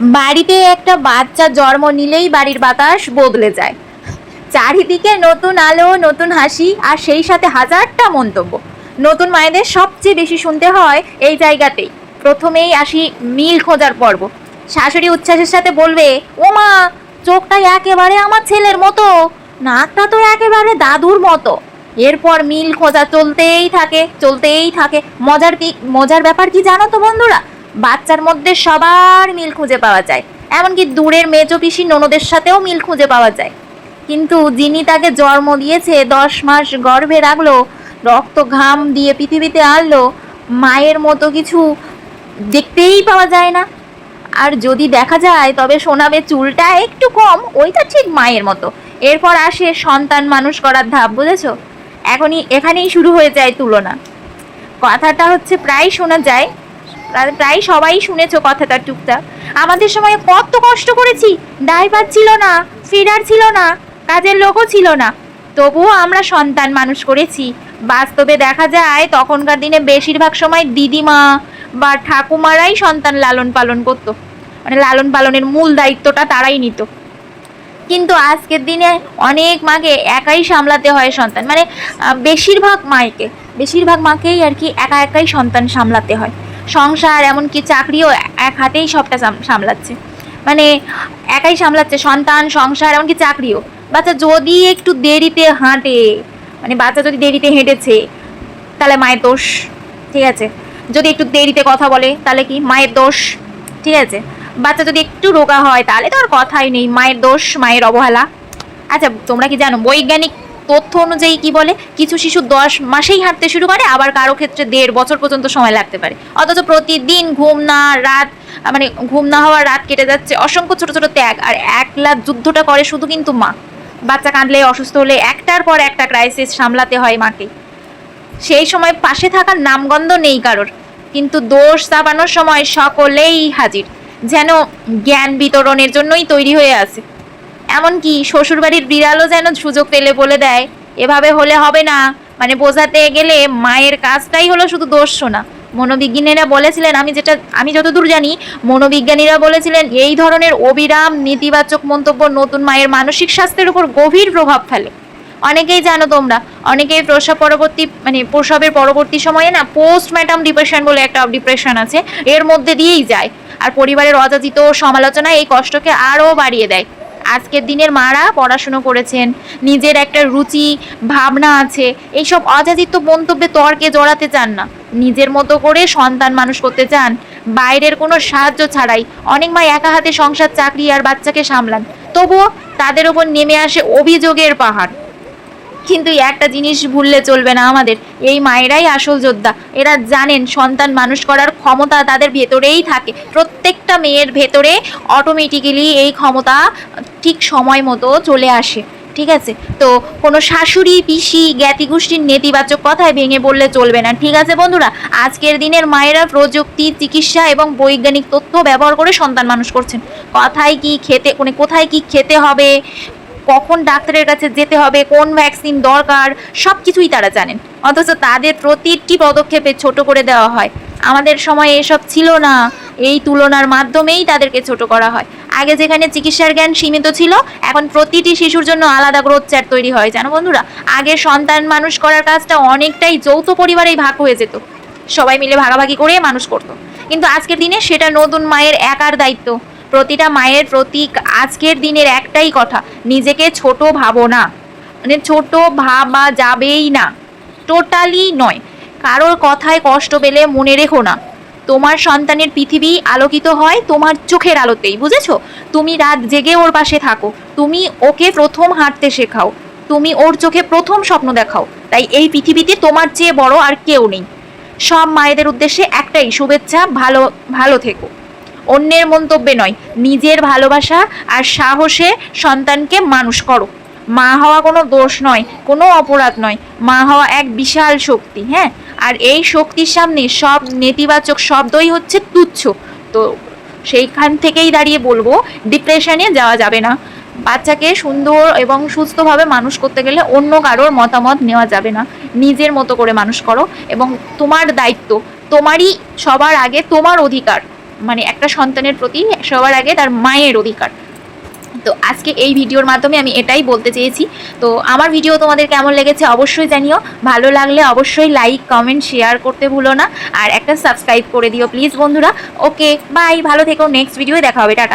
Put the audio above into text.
বাড়িতে একটা বাচ্চা জন্ম নিলেই বাড়ির বাতাস বদলে যায়। চারিদিকে নতুন আলো, নতুন হাসি আর সেই সাথে হাজারটা মন্তব্য। নতুন মায়েদের সবচেয়ে বেশি শুনতে হয় এই জায়গাতেই। প্রথমেই আসি মিল খোঁজার পর্ব। শাশুড়ি উচ্ছ্বাসের সাথে বলবে ও মা চোখটা একেবারে আমার ছেলের মতো। নাকটা তো একেবারে দাদুর মতো। এরপর মিল খোঁজা চলতেই থাকে চলতেই থাকে। মজার কি মজার ব্যাপার কি জানো তো বন্ধুরা? বাচ্চার মধ্যে সবার মিল খুঁজে পাওয়া যায়। এমনকি দূরের মেজো পিসি ননদের সাথেও মিল খুঁজে পাওয়া যায়। কিন্তু যিনি তাকে জন্ম দিয়েছে, দশ মাস গর্ভে রাখল, রক্ত ঘাম দিয়ে পৃথিবীতে আনলো, মায়ের মতো কিছু দেখতেই পাওয়া যায় না। আর যদি দেখা যায়, তবে শোনাবে চুলটা একটু কম, ওইটা ঠিক মায়ের মতো। এরপর আসে সন্তান মানুষ করার ধাপ, বুঝেছ? এখনই, এখানেই শুরু হয়ে যায় তুলনা। কথাটা হচ্ছে প্রায় শোনা যায় প্রায়- সবাই শুনেছো কথাটা টুকটাক। আমাদের সময় কত কষ্ট করেছি। ড্রাইভার ছিল না, ফিডার ছিল না, কাজের লোকও ছিল না। তবুও আমরা সন্তান মানুষ করেছি। বাস্তবে দেখা যায়, তখনকার দিনে বেশিরভাগ সময় দিদিমা বা ঠাকুমারাই সন্তান লালন পালন করতো। মানে লালন পালনের মূল দায়িত্বটা তারাই নিত। কিন্তু আজকের দিনে অনেক মাকে একাই সামলাতে হয় সন্তান। মানে বেশিরভাগ মাকে, বেশিরভাগ মাকেই আর কি একা একাই সন্তান সামলাতে হয়। সংসার, এমনকি চাকরিও এক হাতেই সবটা সাম- সামলাচ্ছে। মানে একাই সামলাচ্ছে, সন্তান, সংসার, এমনকি চাকরিও। বাচ্চা যদি একটু দেরিতে হাঁটে মানে বাচ্চা যদি দেরিতে হেঁটেছে, তাহলে মায়ের দোষ, ঠিক আছে? যদি একটু দেরিতে কথা বলে, তাহলে কি? মায়ের দোষ, ঠিক আছে? বাচ্চা যদি একটু রোগা হয়, তাহলে তো আর কথাই নেই। মায়ের দোষ, মায়ের অবহেলা। আচ্ছা তোমরা কি জানো, বৈজ্ঞানিক তথ্য অনুযায়ী কি বলে, কিছু শিশু দশ মাসেই হাঁটতে শুরু করে, আবার কারও ক্ষেত্রে দেড় বছর পর্যন্ত সময় লাগতে পারে। অথচ প্রতিদিন ঘুম না রাত মানে ঘুম না হওয়ার রাত কেটে যাচ্ছে। অসংখ্য ছোট ছোট ত্যাগ। আর একলা যুদ্ধটা করে শুধু কিন্তু মা। বাচ্চা কাঁদলে, অসুস্থ হলে একটার পর একটা ক্রাইসিস সামলাতে হয় মাকে। সেই সময় পাশে থাকার নামগন্ধ নেই কারোর। কিন্তু দোষ চাপানোর সময় সকলেই হাজির। যেন জ্ঞান বিতরণের জন্যই তৈরি হয়ে আছে। এমনকি শ্বশুরবাড়ির বিড়ালও যেন সুযোগ পেলে বলে দেয়, এভাবে হলে হবে না। মানে বোঝাতে গেলে মায়ের কাজটাই হলো শুধু দোষ শোনা। মনোবিজ্ঞানীরা বলেছিলেন, আমি যেটা, আমি যতদূর জানি, মনোবিজ্ঞানীরা বলেছিলেন, এই ধরনের অবিরাম নেতিবাচক মন্তব্য নতুন মায়ের মানসিক স্বাস্থ্যের উপর গভীর প্রভাব ফেলে। অনেকেই জানো তোমরা, অনেকেই প্রসব পরবর্তী মানে প্রসবের পরবর্তী সময়ে না পোস্ট ম্যাটাম ডিপ্রেশন বলে একটা ডিপ্রেশন আছে, এর মধ্যে দিয়েই যায়। আর পরিবারের অযাচিত সমালোচনা এই কষ্টকে আরও বাড়িয়ে দেয়। আজকের দিনের মারা পড়াশুনো করেছেন, নিজের একটা রুচি, ভাবনা আছে, এইসব অযাচিত মন্তব্যে তর্কে জড়াতে চান না। নিজের মতো করে সন্তান মানুষ করতে চান, বাইরের কোনো সাহায্য ছাড়াই। অনেক মা একা হাতে সংসার, চাকরি আর বাচ্চাকে সামলান। তবুও তাদের ওপর নেমে আসে অভিযোগের পাহাড়। কিন্তু একটা জিনিস ভুললে চলবে না আমাদের। এই মায়েরাই আসল যোদ্ধা। এরা জানেন সন্তান মানুষ করার ক্ষমতা তাদের ভেতরেই থাকে। প্রত্যেকটা মেয়ের ভেতরে অটোমেটিক্যালি এই ক্ষমতা ঠিক সময় মতো চলে আসে। ঠিক আছে? তো কোনো শাশুড়ি, পিসি জ্ঞাতি গোষ্ঠীর নেতিবাচক কথায় ভেঙে বললে চলবে না। ঠিক আছে বন্ধুরা? আজকের দিনের মায়েরা প্রযুক্তি, চিকিৎসা এবং বৈজ্ঞানিক তথ্য ব্যবহার করে সন্তান মানুষ করছেন। কথায় কি খেতে মানে কোথায় কি খেতে হবে? কখন ডাক্তারের কাছে যেতে হবে, কোন ভ্যাকসিন দরকার সব কিছুই তারা জানেন। অথচ তাদের প্রতিটি পদক্ষেপে ছোট করে দেওয়া হয়। আমাদের সময় এসব ছিল না। এই তুলনার মাধ্যমেই তাদেরকে ছোট করা হয়। আগে যেখানে চিকিৎসার জ্ঞান সীমিত ছিল, এখন প্রতিটি শিশুর জন্য আলাদা গ্রোথ চ্যাট তৈরি হয়। জানো বন্ধুরা, আগে সন্তান মানুষ করার কাজটা অনেকটাই যৌথ পরিবারেই ভাগ হয়ে যেত। সবাই মিলে ভাগাভাগি করে মানুষ করতো। কিন্তু আজকের দিনে সেটা নতুন মায়ের একার দায়িত্ব। প্রতিটা মায়ের প্রতীক আজকের দিনের একটাই কথা, নিজেকে ছোট ভাবো না মানে ছোট ভাবা যাবেই না। টোটালি নয়। কারোর কথায় কষ্ট পেলে মনে রেখো না। তোমার সন্তানের পৃথিবী আলোকিত হয় তোমার চোখের আলোতেই, বুঝেছ? তুমি রাত জেগে ওর পাশে থাকো। তুমি ওকে প্রথম হাঁটতে শেখাও। তুমি ওর চোখে প্রথম স্বপ্ন দেখাও। তাই এই পৃথিবীতে তোমার চেয়ে বড় আর কেউ নেই। সব মায়েদের উদ্দেশ্যে একটাই, শুভেচ্ছা, ভালো ভালো থেকো। অন্যের মন্তব্যে নয়। নিজের ভালোবাসা আর সাহসে সন্তানকে মানুষ করো। মা হওয়া কোনো দোষ নয়, কোনো অপরাধ নয়। মা হওয়া এক বিশাল শক্তি হ্যাঁ? আর এই শক্তির সামনে সব নেতিবাচক শব্দই হচ্ছে তুচ্ছ। তো সেইখান থেকেই দাঁড়িয়ে বলব ডিপ্রেশনে যাওয়া যাবে না। বাচ্চাকে সুন্দর এবং সুস্থভাবে মানুষ করতে গেলে অন্য কারোর মতামত নেওয়া যাবে না। নিজের মতো করে মানুষ করো এবং তোমার দায়িত্ব, তোমারই সবার আগে তোমার অধিকার। মানে একটা সন্তানের প্রতি সবার আগে তার মায়ের অধিকার। তো আজকে এই ভিডিওর মাধ্যমে আমি এটাই বলতে চেয়েছি। তো আমার ভিডিও তোমাদের কেমন লেগেছে অবশ্যই জানিও। ভালো লাগলে অবশ্যই লাইক, কমেন্ট, শেয়ার করতে ভুলো না। আর একটা সাবস্ক্রাইব করে দিও প্লিজ বন্ধুরা। ওকে, বাই, ভালো থেকো, নেক্সট ভিডিও দেখা হবে, টাটা।